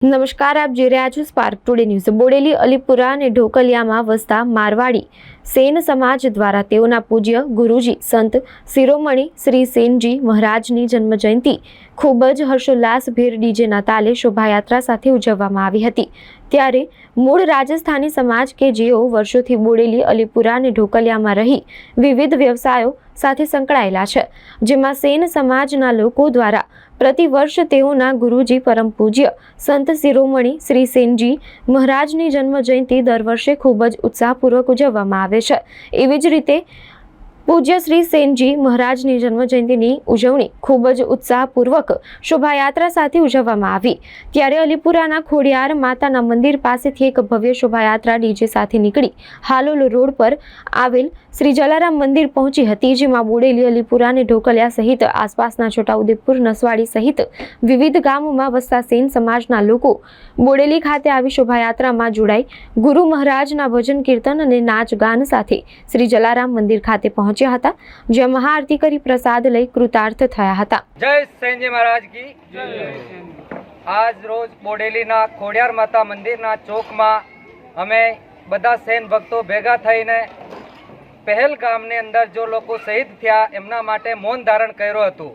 નમસ્કાર આપ જોઈ રહ્યા છો spark today news Bodeli Alipura અને ઢોકલિયામાં વસતા મારવાડી સેન સમાજ દ્વારા તેઓના પૂજ્ય ગુરુજી સંત શિરોમણી શ્રી સેનજી મહારાજની જન્મજયંતિ ખૂબ જ હર્ષોલ્લાસભેર ડીજેના તાલે શોભાયાત્રા સાથે ઉજવવામાં આવી હતી. ત્યારે મૂળ રાજસ્થાની સમાજ કે જેઓ વર્ષોથી બોડેલી, અલીપુરા અને ઢોકલિયામાં રહી વિવિધ વ્યવસાયો સાથે સંકળાયેલા છે, જેમાં સેન સમાજના લોકો દ્વારા પ્રતિ વર્ષ તેઓના ગુરુજી પરમ પૂજ્ય સંત શિરોમણી શ્રી સેનજી મહારાજની જન્મ જયંતિ દર વર્ષે ખૂબ જ ઉત્સાહપૂર્વક ઉજવવામાં આવે છે. એવી જ રીતે પૂજ્ય શ્રી સેનજી મહારાજની જન્મજયંતિની ઉજવણી ખૂબ જ ઉત્સાહપૂર્વક શોભાયાત્રા સાથે ઉજવવામાં આવી. ત્યારે અલીપુરાના ખોડિયાર માતાના મંદિર પાસેથી એક ભવ્ય શોભાયાત્રા ડીજે સાથે નીકળી. હાલોલ રોડ પર આવેલ શ્રી જલારામ મંદિર પહોંચી હતી, જેમાં બોડેલી અલીપુરા અને ઢોકલિયા સહિત આસપાસના છોટાઉદેપુર, નસવાડી સહિત વિવિધ ગામોમાં વસતા સેન સમાજના લોકો બોડેલી ખાતે આવી શોભાયાત્રામાં જોડાઈ ગુરુ મહારાજના ભજન, કીર્તન અને નાચ ગાન સાથે શ્રી જલારામ મંદિર ખાતે પહોંચ્યા. હતા જ્યાં મહાઆરતી કરી પ્રસાદ લઈ કૃતાર્થ થયા હતા. જય સેનજી મહારાજ કી. આજ રોજ બોડેલીના ખોડિયાર માતા મંદિરના ચોકમાં અમે બધા સેન ભક્તો ભેગા થઈને પહેલ ગામની અંદર જો લોકો શહીદ થયા, એમના માટે મૌન ધારણ કર્યું હતું.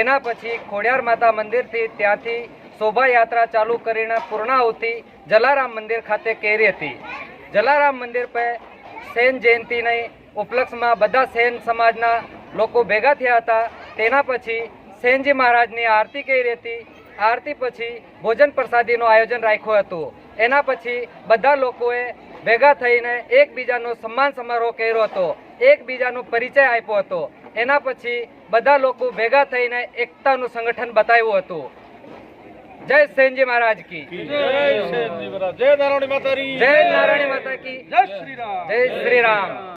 એના પછી ખોડિયાર માતા મંદિરથી ત્યાંથી શોભાયાત્રા ચાલુ કરીને પૂર્ણાહુતિ જલારામ મંદિર ખાતે કરી હતી. જલારામ મંદિર પર સેન જયંતિની ઉપલક્ષમાં બધા સેન સમાજના લોકો ભેગા થયા હતા. તેના પછી સેનજી મહારાજની આરતી કરી હતી આરતી પછી ભોજન પ્રસાદીનું આયોજન રાખ્યું હતું. એના પછી બધા લોકોએ ભેગા થઈને એકબીજાનો સન્માન સમારોહ કર્યો હતો. એકબીજાનો પરિચય આપ્યો હતો. એના પછી બધા લોકો ભેગા થઈને એકતાનું સંગઠન બતાવ્યું હતું. જય સેનજી મહારાજ કી. જય નારાયણી માતારી. જય નારાયણી માતા કી. જય શ્રી રામ. જય શ્રી રામ.